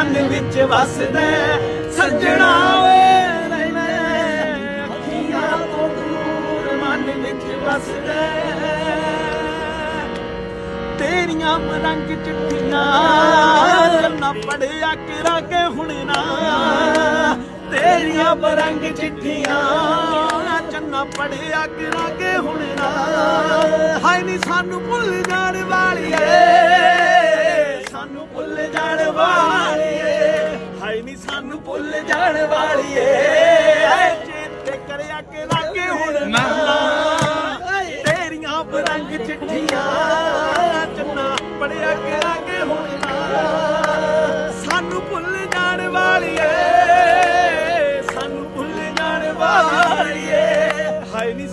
ਮਨ ਵਿੱਚ ਵਸਦਾ ਸੱਜਣਾ ਵੇ ਨਹੀਂ ਅੱਖੀਆਂ ਤੋਂ ਦੂਰ ਮਨ ਵਿੱਚ ਵਸਦਾ ਤੇਰੀਆਂ ਰੰਗ ਚਿੱਠੀਆਂ ਨਾ ਪੜਿਆ ਕਿਰਾ ਕੇ ਹੁਣ ਨਾ। ਤੇਰੀਆਂ ਰੰਗ ਚਿੱਠੀਆਂ ਚੰਨਾ ਪੜਿਆ ਕਿਰਾ ਕੇ ਹੁਣ ਨਾ। ਹਾਏ ਨੀ ਸਾਨੂੰ ਭੁੱਲ ਜਾਣ ਜਾਣ ਵਾਲੀ ਏ ਚੇਤੇ ਕਰਿਆ ਕਿ ਲਾਗੇ ਹੁਣ ਨਾ। ਤੇਰੀਆਂ ਬਰੰਗ ਚਿੱਠੀਆਂ। ਚੰਨਾ ਪੜਿਆ ਕਿ ਲਾਗੇ ਹੁਣ ਨਾ। ਸਾਨੂੰ ਭੁੱਲ ਜਾਣ ਵਾਲੀ ਏ ਸਾਨੂੰ ਭੁੱਲ ਜਾਣ ਵਾਲੀ ਏ ਹਾਏ ਨਹੀਂ